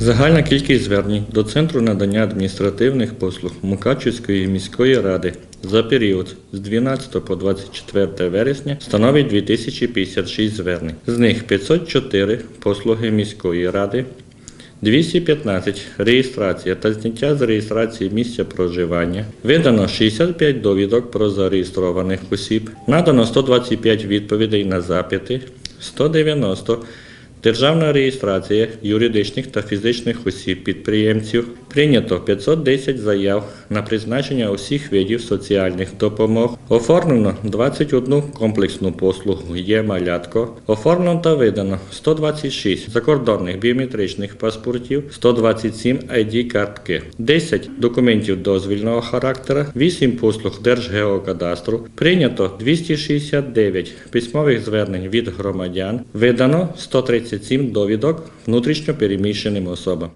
Загальна кількість звернень до Центру надання адміністративних послуг Мукачівської міської ради за період з 12 по 24 вересня становить 2056 звернень. З них 504 послуги міської ради, 215 реєстрація та зняття з реєстрації місця проживання. Видано 65 довідок про зареєстрованих осіб. Надано 125 відповідей на запити, 190 Державна реєстрація юридичних та фізичних осіб підприємців. Прийнято 510 заяв на призначення усіх видів соціальних допомог. Оформлено 21 комплексну послугу є малятко. Оформлено та видано 126 закордонних біометричних паспортів, 127 ID-картки, 10 документів дозвільного характера, 8 послуг Держгеокадастру. Прийнято 269 письмових звернень від громадян. Видано 137 довідок внутрішньо переміщеним особам.